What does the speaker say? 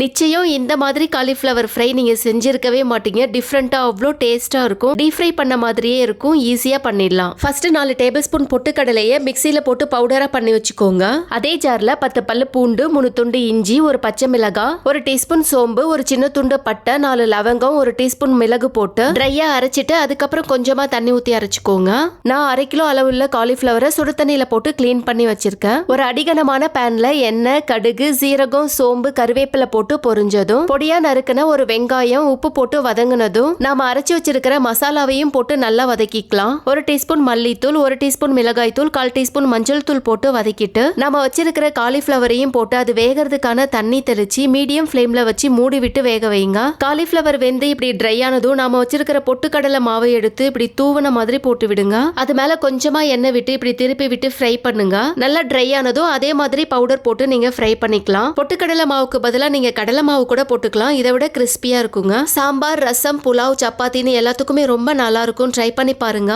நிச்சயம் இந்த மாதிரி காலிஃப்ளவர் ஃப்ரை நீங்கள் செஞ்சிருக்கவே மாட்டீங்க. டிஃப்ரெண்ட்டாக அவ்வளோ டேஸ்ட்டாக இருக்கும். டீப் ஃப்ரை பண்ண மாதிரியே இருக்கும். ஈஸியாக பண்ணிடலாம். ஃபர்ஸ்ட் நாலு டேபிள் ஸ்பூன் பொட்டுக்கடலையை மிக்சியில் போட்டு பவுடராக பண்ணி வச்சுக்கோங்க. அதே ஜாரில் பத்து பல்லு பூண்டு மூணு துண்டு இஞ்சி ஒரு பச்சை மிளகாய் ஒரு டீஸ்பூன் சோம்பு ஒரு சின்ன துண்டு பட்டை நாலு லவங்கம் ஒரு டீஸ்பூன் மிளகு போட்டு ட்ரையாக அரைச்சிட்டு அதுக்கப்புறம் கொஞ்சமாக தண்ணி ஊற்றி அரைச்சிக்கோங்க. நான் அரை கிலோ அளவுள்ள காலிஃப்ளவரை சுடு தண்ணியில் போட்டு க்ளீன் பண்ணி வச்சிருக்கேன். ஒரு அடிகனமான பேனில் எண்ணெய் கடுகு சீரகம் சோம்பு கருவேப்பிலை போட்டு போட்டு பொரிஞ்சதும் பொடியா நறுக்கின ஒரு வெங்காயம் உப்பு போட்டு வதங்கினதும் நாம அரைச்சு வச்சிருக்கிற மசாலாவையும் போட்டு நல்லா வதக்கிக்கலாம். ஒரு டீஸ்பூன் மல்லித்தூள் ஒரு டீஸ்பூன் மிளகாய் தூள் கால் டீஸ்பூன் மஞ்சள் தூள் போட்டு வதக்கிட்டு நம்ம வச்சிருக்கிற காலிஃப்ளவரையும் போட்டு அது வேகிறதுக்கான தண்ணி தெளிச்சு மீடியம் ஃப்ளேம்ல வச்சு மூடி விட்டு வேக வைங்க. காலிஃப்ளவர் வெந்து இப்படி ட்ரை ஆனதும் நாம வச்சிருக்கிற பொட்டுக்கடலை மாவை எடுத்து இப்படி தூவன மாதிரி போட்டு விடுங்க. அது மேல கொஞ்சமா எண்ணெய் விட்டு இப்படி திருப்பி விட்டு ஃப்ரை பண்ணுங்க. நல்லா ட்ரை ஆனதும் அதே மாதிரி பவுடர் போட்டு நீங்க ஃப்ரை பண்ணிக்கலாம். பொட்டுக்கடலை மாவுக்கு பதிலாக நீங்க கடலை மாவு கூட போட்டுக்கலாம். இதை விட கிறிஸ்பியா இருக்குங்க. சாம்பார் ரசம் புலாவ் சப்பாத்தின்னு எல்லாத்துக்குமே ரொம்ப நல்லா இருக்கும். ட்ரை பண்ணி பாருங்க.